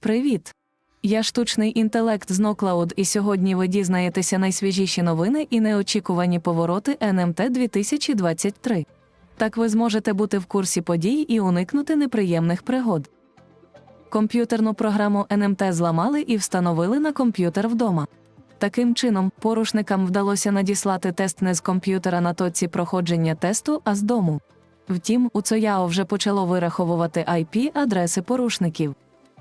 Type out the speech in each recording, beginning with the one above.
Привіт! Я штучний інтелект з NoCloud і сьогодні ви дізнаєтеся найсвіжіші новини і неочікувані повороти НМТ 2023. Так ви зможете бути в курсі подій і уникнути неприємних пригод. Комп'ютерну програму НМТ зламали і встановили на комп'ютер вдома. Таким чином, порушникам вдалося надіслати тест не з комп'ютера на точці проходження тесту, а з дому. Втім, у ЦОЯО вже почало вираховувати IP-адреси порушників.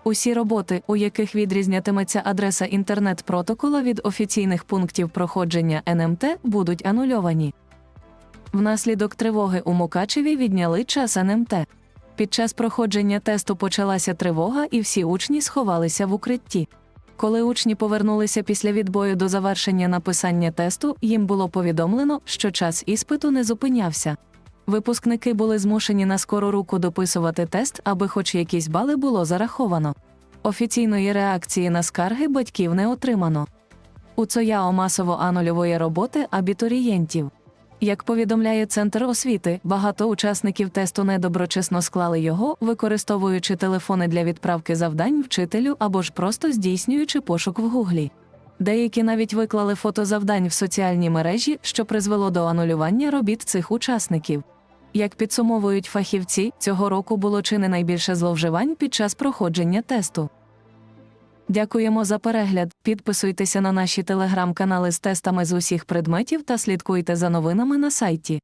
Усі роботи, у яких відрізнятиметься адреса інтернет-протокола від офіційних пунктів проходження НМТ, будуть анульовані. Внаслідок тривоги у Мукачеві відняли час НМТ. Під час проходження тесту почалася тривога, і всі учні сховалися в укритті. Коли учні повернулися після відбою до завершення написання тесту, їм було повідомлено, що час іспиту не зупинявся. Випускники були змушені на скору руку дописувати тест, аби хоч якісь бали було зараховано. Офіційної реакції на скарги батьків не отримано. У ЦОЯО масово анульовує роботи абітурієнтів. Як повідомляє Центр освіти, багато учасників тесту недоброчесно склали його, використовуючи телефони для відправки завдань вчителю або ж просто здійснюючи пошук в Гуглі. Деякі навіть виклали фото завдань в соціальні мережі, що призвело до анулювання робіт цих учасників. Як підсумовують фахівці, цього року було чи не найбільше зловживань під час проходження тесту. Дякуємо за перегляд. Підписуйтеся на наші телеграм-канали з тестами з усіх предметів та слідкуйте за новинами на сайті.